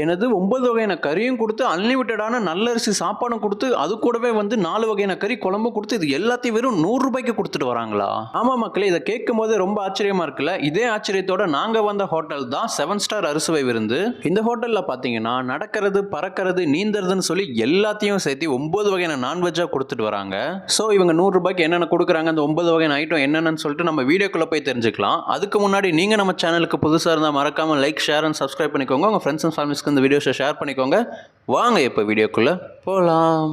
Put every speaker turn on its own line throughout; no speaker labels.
எனது ஒன்பது வகையான கறியும் கொடுத்து அன்லிமிட்டடான நல்ல அரிசி சாப்பாடும் கொடுத்து அது கூடவே வந்து நாலு வகையான கறி குழம்பு கொடுத்து இது எல்லாத்தையும் வெறும் நூறு ரூபாய்க்கு கொடுத்துட்டு வராங்களா? ஆமா மக்களே இதை கேட்கும் போது ரொம்ப ஆச்சரியமா இருக்குல்ல? இதே ஆச்சரியத்தோட நாங்க வந்த ஹோட்டல் தான் செவன் ஸ்டார் அரிசுவை விருந்து. இந்த ஹோட்டல்ல பாத்தீங்கன்னா நடக்கிறது பறக்கிறது நீந்தறதுன்னு சொல்லி எல்லாத்தையும் சேர்த்து ஒன்பது வகையான நான்வெஜ்ஜா கொடுத்துட்டு வராங்க. ஸோ இவங்க நூறு ரூபாய்க்கு என்னென்ன கொடுக்குறாங்க அந்த ஒன்பது வகையான ஐட்டம் என்னென்னு சொல்லிட்டு நம்ம வீடியோக்குள்ள போய் தெரிஞ்சுக்கலாம். அதுக்கு முன்னாடி நீங்க நம்ம சேனலுக்கு புதுசா இருந்தால் மறக்காம லைக் ஷேர் அண்ட் சப்ஸ்கிரைப் பண்ணிக்கோங்க. உங்க ஃப்ரெண்ட்ஸ் அண்ட் ஃப்ரெண்ட்ஸ்க்கு இந்த வீடியோஸை ஷேர் பண்ணிக்கோங்க. வாங்க இப்போ வீடியோக்குள்ளே போகலாம்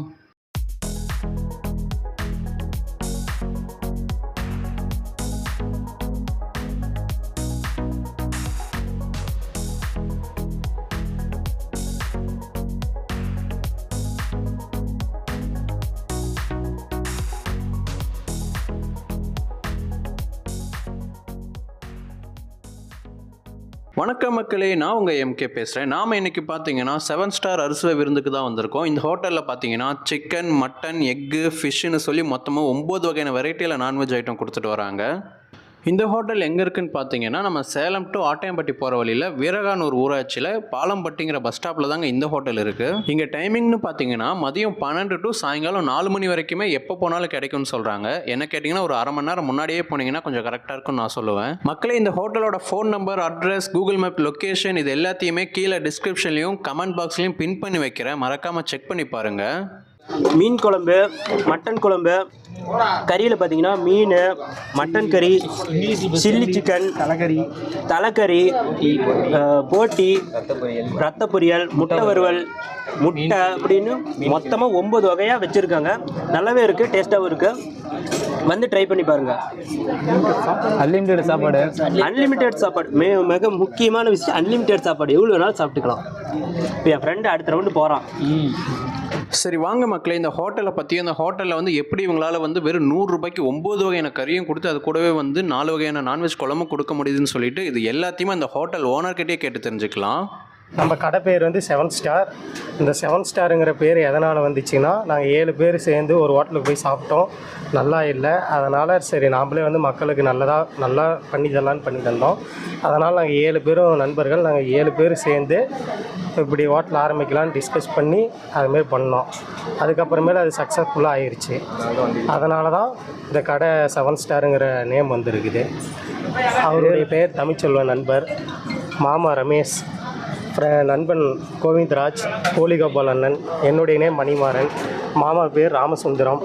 வணக்கம் மக்களே நான் உங்கள் எம்கே பேசுகிறேன் நாம் இன்றைக்கி பார்த்தீங்கன்னா செவன் ஸ்டார் அரிசுவ விருந்துக்கு தான் வந்திருக்கோம். இந்த ஹோட்டலில் பார்த்தீங்கன்னா சிக்கன் மட்டன் எக்கு ஃபிஷ்ஷுன்னு சொல்லி மொத்தமாக ஒம்பது வகையான வெரைட்டியில் நான்வெஜ் ஐட்டம் கொடுத்துட்டு வராங்க. இந்த ஹோட்டல் எங்கே இருக்குன்னு பார்த்தீங்கன்னா நம்ம சேலம் டு ஆட்டையம்பட்டி போகிற வழியில் வீரகானூர் ஊராட்சியில் பாலம்பட்டிங்கிற பஸ் ஸ்டாப்பில் தாங்க இந்த ஹோட்டல் இருக்குது இங்கே டைமிங்னு பார்த்தீங்கன்னா மதியம் பன்னெண்டு டு சாயங்காலம் நாலு மணி வரைக்குமே எப்போ போனாலும் கிடைக்கும்னு சொல்கிறாங்க என்ன கேட்டிங்கன்னா ஒரு அரை மணி நேரம் முன்னாடியே போனீங்கன்னா கொஞ்சம் கரெக்டாக இருக்கும்னு நான் சொல்லுவேன். மக்களே இந்த ஹோட்டலோட phone number address Google map location இது எல்லாத்தையுமே கீழே டிஸ்கிரிப்ஷன்லையும் கமெண்ட் பாக்ஸ்லையும் பின் பண்ணி வைக்கிறேன். மறக்காமல் செக் பண்ணி பாருங்கள்
மீன் குழம்பு மட்டன் குழம்பு கறியில் பார்த்தீங்கன்னா மீன் மட்டன் கறி சில்லி சிக்கன் தலைக்கறி தலைக்கறி போட்டி ரத்த பொரியல் முட்டை வறுவல் முட்டை அப்படின்னு மொத்தமாக ஒம்பது வகையாக வச்சுருக்காங்க. நல்லாவே இருக்குது டேஸ்ட்டாகவும் இருக்குது வந்து ட்ரை பண்ணி பாருங்கள்
அன்லிமிட்டெட் சாப்பாடு.
அன்லிமிட்டெட் சாப்பாடு. மே மிக முக்கியமான விஷயம் அன்லிமிட்டெட் சாப்பாடு. எவ்வளோ வேணாலும் சாப்பிட்டுக்கலாம். இப்போ என் ஃப்ரெண்டு அடுத்த ரவுண்டு போகிறான்
சரி வாங்க மக்களே இந்த ஹோட்டலை பற்றி அந்த ஹோட்டலில் வந்து எப்படி இவங்களால் வந்து வெறும் நூறுரூபாய்க்கு ஒம்பது வகையான கறியும் கொடுத்து அது கூடவே வந்து நாலு வகையான நான்வெஜ் குழம்பும் கொடுக்க முடியுதுன்னு சொல்லிட்டு இது எல்லாத்தையுமே அந்த ஹோட்டல் ஓனர்கிட்டே கேட்டு தெரிஞ்சுக்கலாம்.
நம்ம கடை பேர் வந்து செவன் ஸ்டார் இந்த செவன் ஸ்டாருங்கிற பேர் எதனால் வந்துச்சுன்னா நாங்கள் ஏழு பேர் சேர்ந்து ஒரு ஹோட்டலுக்கு போய் சாப்பிட்டோம். நல்லா இல்லை. அதனால் சரி நாம்ளே வந்து மக்களுக்கு நல்லதாக நல்லா பண்ணி தரலான்னு பண்ணி தந்தோம். அதனால் நாங்கள் ஏழு பேரும் நண்பர்கள் நாங்கள் ஏழு பேர் சேர்ந்து இப்படி ஹோட்டல் ஆரம்பிக்கலாம்னு டிஸ்கஸ் பண்ணி அதுமாரி பண்ணோம். அதுக்கப்புறமேல அது சக்ஸஸ்ஃபுல்லாக ஆயிடுச்சு அதனால தான் இந்த கடை செவன் ஸ்டாருங்கிற நேம் வந்திருக்குது. அவருடைய பேர் தமிழ்ச்செல்வன் நண்பர். மாமா ரமேஷ். அப்புறம் நண்பன் கோவிந்தராஜ் கோலிகோபால் அண்ணன் என்னுடைய நேம் மணிமாறன் மாமா பேர் ராமசுந்தரம்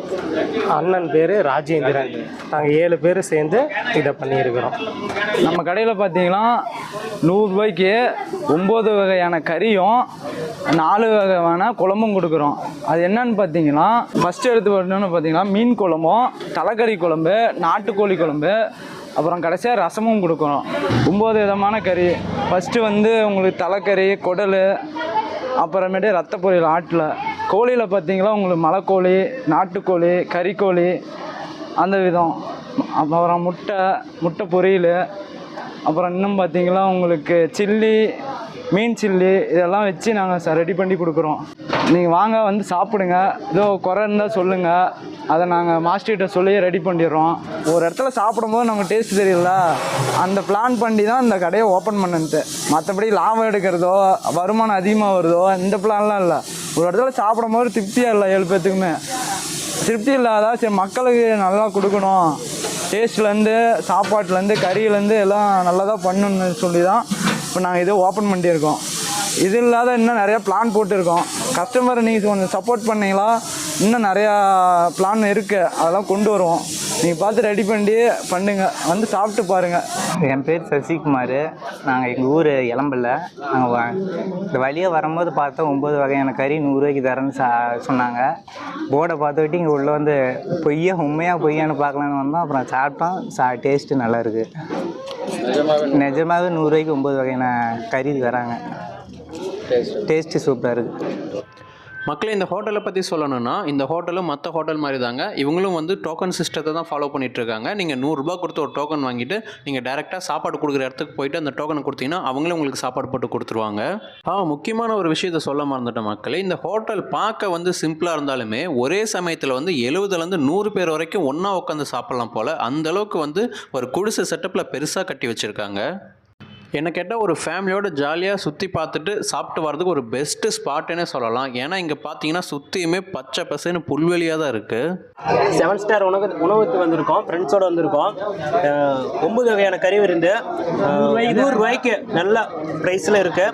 அண்ணன் பேர் ராஜேந்திரன். நாங்கள் ஏழு பேர் சேர்ந்து இதை பண்ணியிருக்கிறோம்.
நம்ம கடையில் பார்த்தீங்கன்னா நூறுரூபாய்க்கு ஒம்பது வகையான கறியும் நாலு வகையான குழம்பும் கொடுக்குறோம். அது என்னன்னு பார்த்தீங்கன்னா ஃபஸ்ட்டு எடுத்து வரணும்னு பார்த்தீங்கன்னா மீன் குழம்பும் தலைக்கறி குழம்பு நாட்டுக்கோழி குழம்பு அப்புறம் கடைசியாக ரசமும் கொடுக்குறோம் ஒம்பது விதமான கறி. ஃபஸ்ட்டு வந்து உங்களுக்கு தலைக்கறி குடல் அப்புறமேட்டு ரத்த பொரியல் ஆட்டில். கோழியில் பார்த்தீங்கன்னா உங்களுக்கு மலைக்கோழி நாட்டுக்கோழி கறிக்கோழி அந்த விதம். அப்புறம் முட்டை முட்டை பொரியல். அப்புறம் இன்னும் பார்த்தீங்கன்னா உங்களுக்கு சில்லி மீன் சில்லி இதெல்லாம் வச்சு நாங்கள் ரெடி பண்ணி கொடுக்குறோம். நீங்கள் வாங்க வந்து சாப்பிடுங்க. ஏதோ குறை இருந்தால் சொல்லுங்கள் அதை நாங்கள் மாஸ்டர்கிட்ட சொல்லி ரெடி பண்ணிடுறோம். ஒரு இடத்துல சாப்பிடும்போது நமக்கு டேஸ்ட் தெரியல. அந்த பிளான் பண்ணி தான் இந்த கடையை ஓப்பன் பண்ணது மற்றபடி லாபம் எடுக்கிறதோ வருமானம் அதிகமாக வருதோ இந்த பிளான்லாம் இல்லை. ஒரு இடத்துல சாப்பிடும்போது திருப்தியாக இல்லை ஏழு பேர்த்துக்குமே திருப்தி இல்லாத சரி மக்களுக்கு நல்லா கொடுக்கணும். டேஸ்ட்லேருந்து சாப்பாட்டுலேருந்து கறியிலேருந்து எல்லாம் நல்லதாக பண்ணணும்னு சொல்லி தான் இப்போ நாங்கள் இதை ஓப்பன் பண்ணியிருக்கோம். இது இல்லாத இன்னும் நிறையா பிளான் போட்டிருக்கோம். கஸ்டமரை நீங்கள் கொஞ்சம் சப்போர்ட் பண்ணீங்களா? இன்னும் நிறையா பிளான் இருக்குது அதெல்லாம் கொண்டு வருவோம். நீங்கள் பார்த்து ரெடி பண்ணி பண்ணுங்க. வந்து சாப்பிட்டு பாருங்கள்
என் பேர் சசிகுமார். நாங்கள் எங்கள் ஊர் இளம்பில்ல நாங்கள் இந்த வழியாக வரும்போது பார்த்தா ஒம்பது வகையான கறி நூறுரூவாய்க்கு தரேன்னு சா சொன்னாங்க. போர்டை பார்த்துக்கிட்டு இங்கே உள்ளே வந்து பொய்யா உண்மையாக பொய்யான்னு பார்க்கலான்னு வந்தோம். அப்புறம் சாப்பிட்டோம். சா டேஸ்ட்டு நல்லா இருக்குது நிஜமாகவே நூறுரூவாய்க்கு ஒம்பது வகையான கறி தராங்க. டேஸ்ட்டு சூப்பராக இருக்குது
மக்களை இந்த ஹோட்டலை பற்றி சொல்லணும்னா இந்த ஹோட்டலும் மற்ற ஹோட்டல் மாதிரி தாங்க இவங்களும் வந்து டோக்கன் சிஸ்டத்தை தான் ஃபாலோ பண்ணிட்டு இருக்காங்க நீங்கள் நூறுரூபா கொடுத்து ஒரு டோக்கன் வாங்கிட்டு நீங்கள் டேரெக்டாக சாப்பாடு கொடுக்குற இடத்துக்கு போயிட்டு அந்த டோக்கனை கொடுத்தீங்கன்னா அவங்களே உங்களுக்கு சாப்பாடு போட்டு கொடுத்துருவாங்க. ஆ முக்கியமான ஒரு விஷயத்த சொல்ல மறந்துட்டேன் மக்களே. இந்த ஹோட்டல் பார்க்க வந்து சிம்பிளாக இருந்தாலுமே ஒரே சமயத்தில் வந்து எழுபதுலேருந்து நூறு பேர் வரைக்கும் ஒன்றா உட்காந்து சாப்பிட்லாம் போல் அந்த அளவுக்கு வந்து ஒரு குடிசை செட்டப்பில் பெருசாக கட்டி வச்சுருக்காங்க. என்ன கேட்டால் ஒரு ஃபேமிலியோட ஜாலியாக சுற்றி பார்த்துட்டு சாப்பிட்டு வரதுக்கு ஒரு பெஸ்ட்டு ஸ்பாட்டுன்னே சொல்லலாம். ஏன்னா இங்கே பார்த்தீங்கன்னா சுற்றியுமே பச்சை பசேன்னு புல்வெளியாக தான் இருக்குது
செவன் ஸ்டார் உணவு உணவுக்கு வந்திருக்கோம் ஃப்ரெண்ட்ஸோட வந்திருக்கோம். அஹ், ஒன்பது வகையான கறி விருந்து. நூறு ரூபாய்க்கு நல்ல ப்ரைஸில் இருக்கு.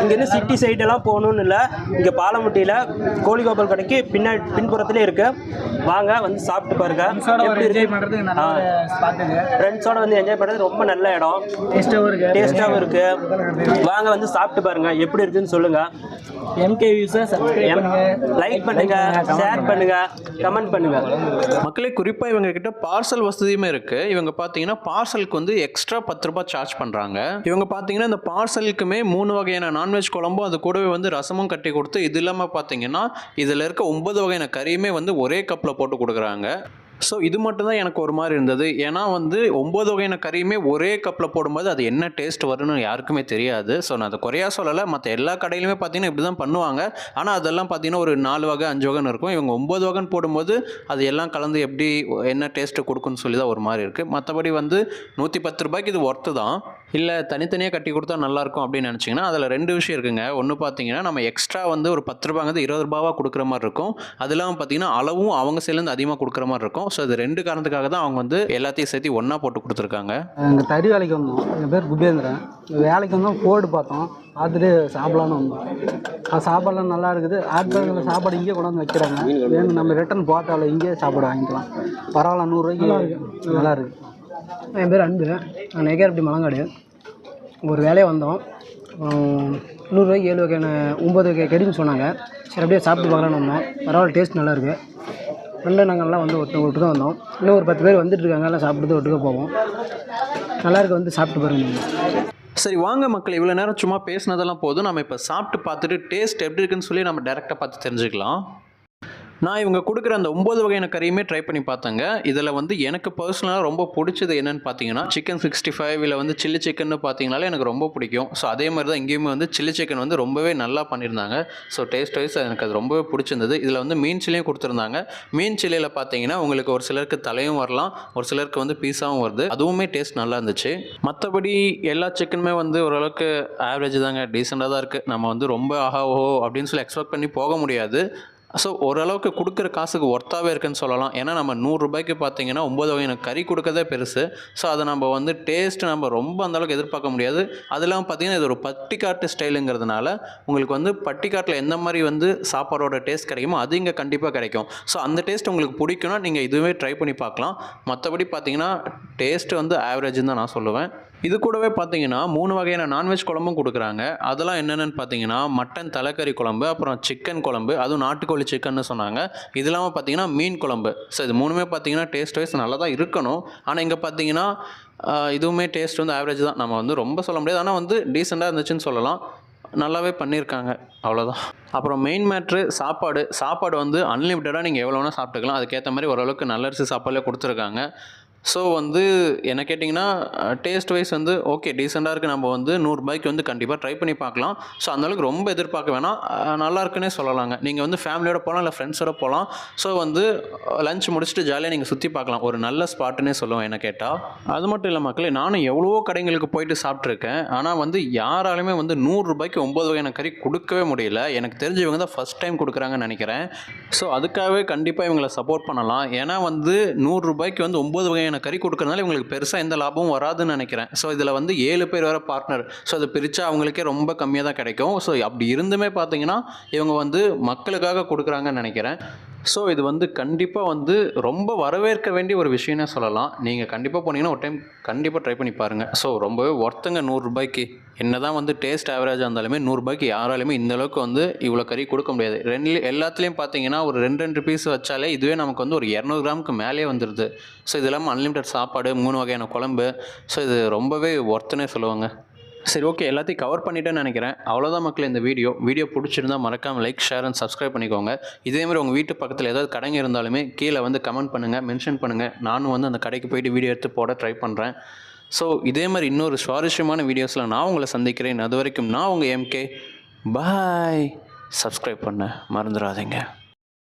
இங்கேருந்து சிட்டி சைடெல்லாம் போகணும்னு இல்லை. இங்கே பாலமுட்டியில் கோழிகோபால் கடைக்கு பின்னாடி பின்புறத்துலேயே இருக்கு. வாங்க வந்து சாப்பிட்டு பாருங்க. ஃப்ரெண்ட்ஸோட வந்து என்ஜாய் பண்ணுறது ரொம்ப நல்ல இடம். டேஸ்ட்டாகவும் இருக்கு. டேஸ்ட்டாகவும் இருக்கு வாங்க வந்து சாப்பிட்டு பாருங்க. எப்படி இருக்குன்னு சொல்லுங்க. எம்கே லைக் பண்ணுங்க. ஷேர் பண்ணுங்க கமெண்ட் பண்ணுங்க
மக்களே குறிப்பாக இவங்க கிட்ட பார்சல் வசதியுமே இருக்குது இவங்க பார்த்தீங்கன்னா பார்சலுக்கு வந்து எக்ஸ்ட்ரா பத்து ரூபாய் சார்ஜ் பண்ணுறாங்க இவங்க பார்த்தீங்கன்னா இந்த பார்சலுக்குமே மூணு வகையான நான்வெஜ் குழம்பும் அது கூடவே வந்து ரசமும் கட்டி கொடுத்து இது இல்லாமல் பார்த்தீங்கன்னா இதில் இருக்க ஒன்பது வகையான கறியுமே வந்து ஒரே கப்பில் போட்டு கொடுக்குறாங்க. ஸோ இது மட்டும் தான் எனக்கு ஒரு மாதிரி இருந்தது. ஏன்னா வந்து ஒம்பது வகையான கறியுமே ஒரே கப்பில் போடும்போது அது என்ன டேஸ்ட் வரும்னு யாருக்குமே தெரியாது. ஸோ நான் அதை குறையா சொல்லலை. மற்ற எல்லா கடையிலுமே பார்த்தீங்கன்னா இப்படி தான் பண்ணுவாங்க. ஆனால் அதெல்லாம் பார்த்தீங்கன்னா ஒரு நாலு வகை அஞ்சு வகைன்னு இருக்கும். இவங்க ஒம்பது வகைன்னு போடும்போது அது எல்லாம் கலந்து எப்படி என்ன டேஸ்ட்டு கொடுக்குன்னு சொல்லி தான் ஒரு மாதிரி இருக்குது மற்றபடி வந்து நூற்றி பத்து ரூபாய்க்கு இது ஒர்த்து தான். இல்லை தனித்தனியாக கட்டி கொடுத்தா நல்லாயிருக்கும் அப்படின்னு நினச்சிங்கன்னா அதில் ரெண்டு விஷயம் இருக்குங்க. ஒன்று பார்த்தீங்கன்னா நம்ம எக்ஸ்ட்ரா வந்து ஒரு பத்து ரூபாங்கிறது இருபது ரூபாவாக கொடுக்குற மாதிரி இருக்கும். அது இல்லாமல் பார்த்தீங்கன்னா அளவும் அவங்க சைட்லேருந்து அதிகமாக கொடுக்குற மாதிரி இருக்கும். ஸோ இது ரெண்டு காரணத்துக்காக தான் அவங்க வந்து எல்லாத்தையும் சேர்த்து ஒன்றா போட்டு கொடுத்துருக்காங்க.
எங்கள் தறி வேலைக்கு வந்தோம். என் பேர் குபேந்திரன். வேலைக்கு வந்தோம் போர்டு பார்த்தோம். பார்த்துட்டு சாப்பிடலான்னு வந்தோம். அது சாப்பாடுலாம் நல்லா இருக்குது. ஆட்கள் சாப்பாடு இங்கே கொண்டாந்து வைக்கிறாங்க. வேணும் நம்ம ரிட்டர்ன் போட்டால இங்கேயே சாப்பாடு வாங்கிக்கலாம். பரவாயில்ல நூறுரூவாய்க்கு நல்லா இருக்கு.
என் பேர் அன்பு. நான் நெகேரப்பட்டி மலங்காடு. ஒரு வேலையை வந்தோம். அப்புறம் நூறுரூவாய்க்கு ஏழு வகையான ஒம்பது வகை கறின்னு சொன்னாங்க. சரி அப்படியே சாப்பிட்டு பார்க்கலான்னு வந்தோம். பரவாயில்ல டேஸ்ட் நல்லா இருக்குது ஃப்ரெண்டு நாங்கள்லாம் வந்து ஒட்டு ஒட்டு தான் வந்தோம். இன்னும் ஒரு பத்து பேர் வந்துட்டு இருக்காங்க. எல்லாம் சாப்பிட்டு ஒட்டுக்க போவோம். நல்லாயிருக்கு வந்து சாப்பிட்டு பாருங்க.
சரி வாங்க மக்கள். இவ்வளோ நேரம் சும்மா பேசினதெல்லாம் போதும். நம்ம இப்போ சாப்பிட்டு பார்த்துட்டு டேஸ்ட் எப்படி இருக்குன்னு சொல்லி நம்ம டேரெக்டாக பார்த்து தெரிஞ்சுக்கலாம். நான் இவங்க கொடுக்குற அந்த ஒம்பது வகையான கறியுமே ட்ரை பண்ணி பார்த்தேங்க. இதில் வந்து எனக்கு பர்சனலாக ரொம்ப பிடிச்சது என்னன்னு பார்த்தீங்கன்னா சிக்கன் சிக்ஸ்டி ஃபைவ் இல்லை வந்து சில்லி சிக்கன் பார்த்தீங்கனாலே எனக்கு ரொம்ப பிடிக்கும். ஸோ அதே மாதிரி தான் இங்கேயுமே வந்து சில்லி சிக்கன் வந்து ரொம்பவே நல்லா பண்ணியிருந்தாங்க. ஸோ டேஸ்ட் வைஸ் எனக்கு அது ரொம்பவே பிடிச்சிருந்தது. இதில் வந்து மீன் சில்லியும் கொடுத்துருந்தாங்க. மீன் சில்லியில் பார்த்தீங்கன்னா உங்களுக்கு ஒரு சிலருக்கு தலையும் வரலாம் ஒரு சிலருக்கு வந்து பீஸாவும் வருது. அதுவுமே டேஸ்ட் நல்லா இருந்துச்சு. மற்றபடி எல்லா சிக்கனுமே வந்து ஓரளவுக்கு ஆவரேஜ் தாங்க டீசெண்டாக தான் இருக்குது நம்ம வந்து ரொம்ப ஆஹா ஓஹோ அப்படின்னு சொல்லி எக்ஸ்பெக்ட் பண்ணி போக முடியாது. ஸோ ஓரளவுக்கு கொடுக்குற காசுக்கு ஒர்த்தாகவே இருக்குன்னு சொல்லலாம். ஏன்னா நம்ம நூறுரூபாய்க்கு பார்த்தீங்கன்னா ஒம்பது வகையான கறி கொடுக்கறதே பெருசு. ஸோ அதை நம்ம வந்து டேஸ்ட் நம்ம ரொம்ப அந்தளவுக்கு எதிர்பார்க்க முடியாது. அது இல்லாமல் பார்த்தீங்கன்னா இது ஒரு பட்டிக்காட்டு ஸ்டைலுங்கிறதுனால உங்களுக்கு வந்து பட்டிக்காட்டில் எந்த மாதிரி வந்து சாப்பாடோட டேஸ்ட் கிடைக்குமோ அது இங்கே கண்டிப்பாக கிடைக்கும். ஸோ அந்த டேஸ்ட் உங்களுக்கு பிடிக்கும்னா நீங்கள் இதுவே ட்ரை பண்ணி பார்க்கலாம். மற்றபடி பார்த்தீங்கன்னா டேஸ்ட்டு வந்து ஆவரேஜ்னு தான் நான் சொல்லுவேன். இது கூடவே பார்த்தீங்கன்னா மூணு வகையான நான்வெஜ் குழம்பும் கொடுக்குறாங்க. அதெல்லாம் என்னென்னு பார்த்தீங்கன்னா மட்டன் தலைக்கறி குழம்பு அப்புறம் சிக்கன் குழம்பு அதுவும் நாட்டுக்கோழி சிக்கன்னு சொன்னாங்க. இது இல்லாமல் பார்த்தீங்கன்னா மீன் குழம்பு. ஸோ இது மூணுமே பார்த்தீங்கன்னா டேஸ்ட் வைஸ் நல்லா தான் இருக்கணும். ஆனால் இங்கே பார்த்தீங்கன்னா இதுவுமே டேஸ்ட் வந்து ஆவரேஜ் தான். நம்ம வந்து ரொம்ப சொல்ல முடியாது. ஆனால் வந்து டீசெண்டாக இருந்துச்சுன்னு சொல்லலாம். நல்லாவே பண்ணியிருக்காங்க. அவ்வளோதான் அப்புறம் மெயின் மேட்ரு சாப்பாடு. சாப்பாடு வந்து அன்லிமிட்டடாக நீங்கள் எவ்வளோ வேணால் சாப்பிட்டுக்கலாம். அதுக்கேற்ற மாதிரி ஓரளவுக்கு நல்லரிசி சாப்பாடுலேயே கொடுத்துருக்காங்க. ஸோ வந்து என்ன கேட்டிங்கன்னா டேஸ்ட் வைஸ் வந்து ஓகே டீசெண்டாக இருக்குது நம்ம வந்து நூறுரூபாய்க்கு வந்து கண்டிப்பாக ட்ரை பண்ணி பார்க்கலாம். ஸோ அந்தளவுக்கு ரொம்ப எதிர்பார்க்க வேணாம். நல்லா இருக்குன்னே சொல்லலாங்க. நீங்கள் வந்து ஃபேமிலியோட போகலாம் இல்லை ஃப்ரெண்ட்ஸோட போகலாம் ஸோ வந்து லஞ்ச் முடிச்சுட்டு ஜாலியாக நீங்கள் சுற்றி பார்க்கலாம். ஒரு நல்ல ஸ்பாட்டுன்னே சொல்லுவேன் என்ன கேட்டால் அது மட்டும் இல்லை மக்களே நானும் எவ்வளவோ கடைங்களுக்கு போயிட்டு சாப்பிட்ருக்கேன் ஆனால் வந்து யாராலுமே வந்து நூறுரூபாய்க்கு ஒம்பது வகையான கறி கொடுக்கவே முடியல. எனக்கு தெரிஞ்ச இவங்க தான் ஃபஸ்ட் டைம் கொடுக்குறாங்கன்னு நினைக்கிறேன். ஸோ அதுக்காகவே கண்டிப்பாக இவங்களை சப்போர்ட் பண்ணலாம். ஏன்னா வந்து நூறுரூபாய்க்கு வந்து ஒம்பது வகையான கறி கொடுக்கறதுனால இவங்களுக்கு பெருசாக எந்த லாபமும் வராதுன்னு நினைக்கிறேன். ஸோ இதில் வந்து ஏழு பேர் வர பார்ட்னர் ஸோ அதை பிரித்தா அவங்களுக்கே ரொம்ப கம்மியாக தான் கிடைக்கும். ஸோ அப்படி இருந்துமே பார்த்தீங்கன்னா இவங்க வந்து மக்களுக்காக கொடுக்குறாங்கன்னு நினைக்கிறேன். ஸோ இது வந்து கண்டிப்பாக வந்து ரொம்ப வரவேற்க வேண்டிய ஒரு விஷயம்னே சொல்லலாம். நீங்கள் கண்டிப்பாக போனீங்கன்னா ஒரு டைம் கண்டிப்பாக ட்ரை பண்ணி பாருங்கள் ஸோ ரொம்பவே ஒர்த்துங்க நூறுரூபாய்க்கு என்ன தான் வந்து டேஸ்ட் ஆவரேஜாக இருந்தாலுமே நூறுரூபாய்க்கு யாராலுமே இந்தளவுக்கு வந்து இவ்வளோ கறி கொடுக்க முடியாது. ரெண்டு எல்லாத்துலேயும் பார்த்தீங்கன்னா ஒரு ரெண்டு ரெண்டு பீஸ் வச்சாலே இதுவே நமக்கு வந்து ஒரு இரநூறு கிராமுக்கு மேலே வந்துடுது ஸோ இது இல்லாமல் அன்லிமிட்டட் சாப்பாடு மூணு வகையான குழம்பு. ஸோ இது ரொம்பவே ஒர்த்துனே சொல்லுவாங்க. சரி ஓகே எல்லாத்தையும் கவர் பண்ணிட்டேன்னு நினைக்கிறேன். அவ்வளோதான் மக்கள் இந்த வீடியோ வீடியோ பிடிச்சிருந்தா மறக்காமல் லைக் ஷேர் அண்ட் சப்ஸ்கிரைப் பண்ணிக்கோங்க. இதே மாதிரி உங்கள் வீட்டு பக்கத்தில் ஏதாவது கடைங்க இருந்தாலுமே கீழே வந்து கமெண்ட் பண்ணுங்கள் மென்ஷன் பண்ணுங்கள் நானும் வந்து அந்த கடைக்கு போயிட்டு வீடியோ எடுத்து போட ட்ரை பண்ணுறேன் ஸோ இதே மாதிரி இன்னொரு சுவாரஸ்யமான வீடியோஸில் நான் உங்களை சந்திக்கிறேன். அது வரைக்கும் நான் உங்கள் எம்கே பாய் சப்ஸ்கிரைப் பண்ண மறந்துடாதீங்க.